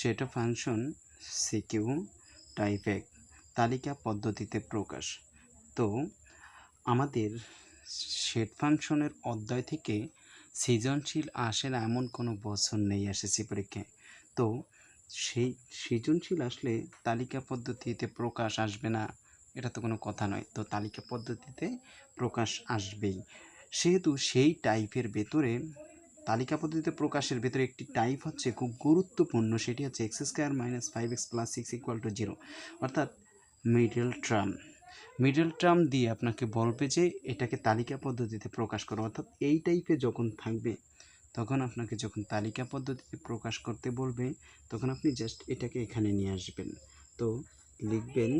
সেটা function CQ type এক, তালিকা পদ্ধতিতে প্রকাশ। তো, আমাদের সেট ফাংশনের অধ্যায় থেকে সৃজনশীল আসে না এমন কোনো বছর নেই এসেছি পরীক্ষায়। তো, সেই সৃজনশীল আসলে তালিকা পদ্ধতিতে প্রকাশ আসবে না, এটা তো কোনো কথা নয়। তো, তালিকা পদ্ধতিতে প্রকাশ আসবেই। সেহেতু সেই টাইপের ভেতরে তালিকা পদ্ধতিতে প্রকাশের ভেতরে একটি টাইপ হচ্ছে খুব গুরুত্বপূর্ণ, সেটি হচ্ছে X square minus five X plus six equal to zero অর্থাৎ মিডল টার্ম মিডল টার্ম দিয়ে আপনাকে বলবে যে এটাকে তালিকা পদ্ধতিতে প্রকাশ করো, অর্থাৎ এই টাইপে যখন থাকবে, তখন আপনাকে যখন তালিকা পদ্ধতিতে প্রকাশ করতে বলবে, তখন আপনি জাস্ট এটাকে এখানে নিয়ে আসবেন। তো লিখবেন,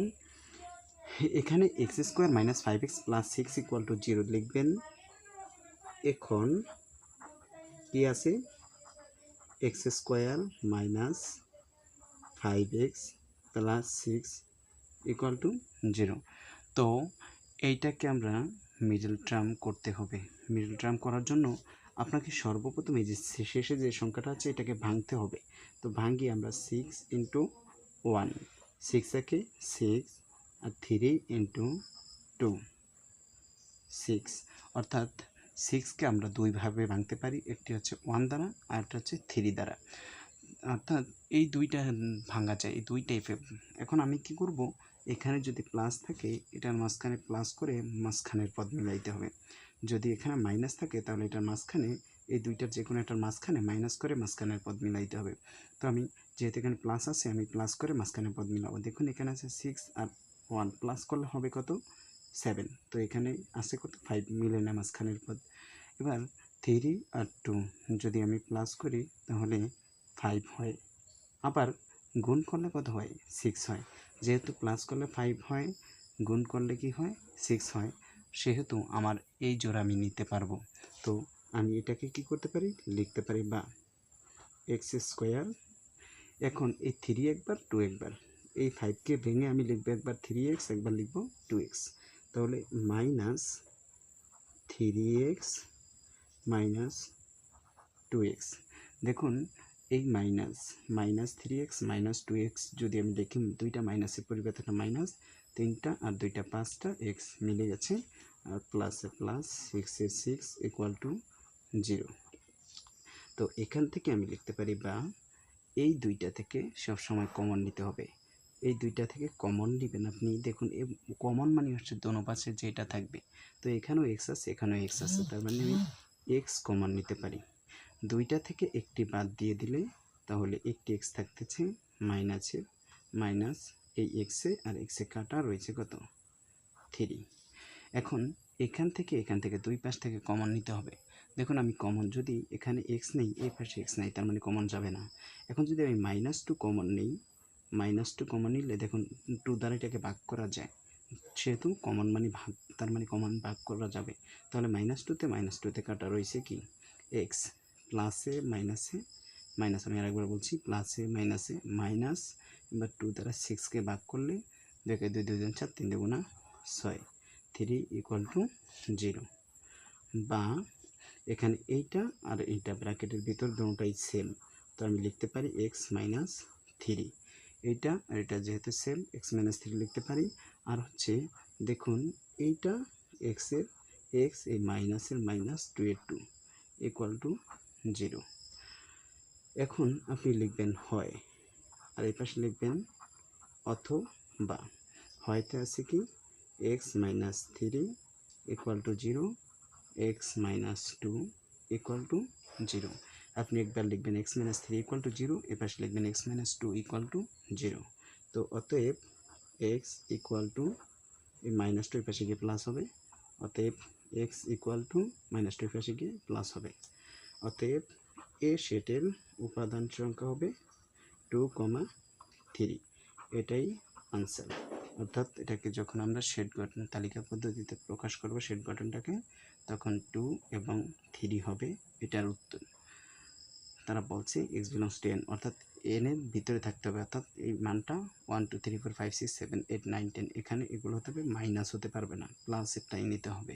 এখানে X square minus five X plus six equal to zero লিখবেন। এখন কি আছে, X square minus five X plus six equal to zero. তো এইটাকে আমরা মিডল টার্ম করতে হবে। মিডল টার্ম করার জন্য আপনাকে সর্বপ্রথম যে শেষে যে সংখ্যাটা আছে, এটাকে ভাঙতে হবে। তো ভাঙি আমরা সিক্স ইন্টু ওয়ান, সিক্স একে সিক্স আর থ্রি ইন্টু টু, সিক্স। অর্থাৎ সিক্সকে আমরা দুইভাবে ভাঙতে পারি। একটি হচ্ছে ওয়ান দ্বারা আর একটা হচ্ছে থ্রি দ্বারা। অর্থাৎ এই দুইটা ভাঙা যায়, এই দুই টাইপের এখন আমি কি করব? এখানে যদি প্লাস থাকে, এটার মাঝখানে প্লাস করে মাঝখানের পদ মিলাইতে হবে। যদি এখানে মাইনাস থাকে, তাহলে এটার মাঝখানে, এই দুইটার যে কোনো একটার মাঝখানে মাইনাস করে মাঝখানের পদ মিলাইতে হবে। তো আমি যেহেতু এখানে প্লাস আছে, আমি প্লাস করে মাঝখানের পদ মিলাবো। দেখুন, এখানে আছে সিক্স আর ওয়ান প্লাস করলে হবে কত? সেভেন। তো এখানে আছে কত? ফাইভ মিলে না মাঝখানের পদ। এবার থ্রি আর টু যদি আমি প্লাস করি, তাহলে ফাইভ হয়। আবার গুণ করলে কত হয়? সিক্স হয়। যেহেতু প্লাস করলে ফাইভ হয়, গুণ করলে কি হয়? সিক্স হয়। সেহেতু আমার এই জোড়া আমি নিতে পারব। তো আমি এটাকে কি করতে পারি? লিখতে পারি বা এক্স স্কোয়ার এখন এই থ্রি একবার টু একবার। এই ফাইভকে ভেঙে আমি লিখব একবার থ্রি এক্স একবার লিখব টু এক্স তাহলে minus three X minus two X দেখুন, এই minus minus three X minus two X যদি আমি দেখি, দুইটা মাইনাসের পরিবর্তে মাইনাস তিনটা আর দুইটা পাঁচটা এক্স মিলে গেছে, আর প্লাসে প্লাস সিক্সে সিক্স ইকুয়াল টু জিরো তো এখান থেকে আমি লিখতে পারি বা এই দুইটা থেকে সব সময় কমন নিতে হবে। এই দুইটা থেকে কমন নেবেন। আপনি দেখুন কমন মানে হচ্ছে দোনো পাশে যেটা থাকবে। তো এখানেও এক্স আছে, এখানেও এক্স আছে, তার মানে আমি এক্স কমন নিতে পারি। দুইটা থেকে একটি বাদ দিয়ে দিলে তাহলে একটি এক্স থাকতেছে মাইনাসের মাইনাস এই এক্সে আর এক্সে কাটা রয়েছে কত? থ্রি এখন এখান থেকে এখান থেকে দুই পাশ থেকে কমন নিতে হবে। দেখুন, আমি কমন যদি এখানে এক্স নেই, এই পাশে এক্স নেই, তার মানে কমন যাবে না। এখন যদি আমি মাইনাস টু কমন নেই মাইনাস টু কমন নিলে দেখুন টু দ্বারা এটাকে ভাগ করা যায়। সেহেতু কমন মানে ভাগ, তার মানে কমন ভাগ করা যাবে। তাহলে মাইনাস টুতে মাইনাস টুতে কাটা রয়েছে কি? এক্স প্লাসে মাইনাসে মাইনাস আমি আরেকবার বলছি প্লাসে মাইনাসে মাইনাস এবার টু দ্বারা সিক্সকে ভাগ করলে দেখে দুই দুজন চার, তিন না ছয় থ্রি ইকুয়াল টু জিরো বা এখানে এইটা আর এইটা ব্র্যাকেটের ভিতর দুটোটাই সেম তো আমি লিখতে পারি এক্স মাইনাস থ্রি এইটা আর এটা যেহেতু সেম এক্স মাইনাস থ্রি লিখতে পারি। আর হচ্ছে, দেখুন, এইটা এক্সের এক্স এই মাইনাসের মাইনাস টু এর টু ইকুয়াল টু জিরো এখন আপনি লিখবেন হয়। আর এই পাশে লিখবেন অথবা। হয়তে আছে কি? X minus three equal to zero X minus two equal to zero আপনি একবার লিখবেন X minus three equal to zero এ পাশে লিখবেন X minus two equal to zero তো অতএব এক্স ইকুয়াল টু এই মাইনাস টু এই পাশে গিয়ে প্লাস হবে, অতএব X equal to minus two এই পাশে গিয়ে প্লাস হবে। অতএব এ সেটের উপাদান সংখ্যা হবে টু কমা থ্রি এটাই আনসার অর্থাৎ এটাকে যখন আমরা শেড গঠন তালিকা পদ্ধতিতে প্রকাশ করব শেড গঠনটাকে, তখন টু এবং থ্রি হবে, এটার উত্তর। তারা বলছে এক্স বিলংস টু এন অর্থাৎ এন এর ভিতরে থাকতে হবে, অর্থাৎ এই মানটা one two three four five six seven eight nine ten এখানে এগুলো হতে হবে মাইনাস হতে পারবে না প্লাস এরটাই নিতে হবে।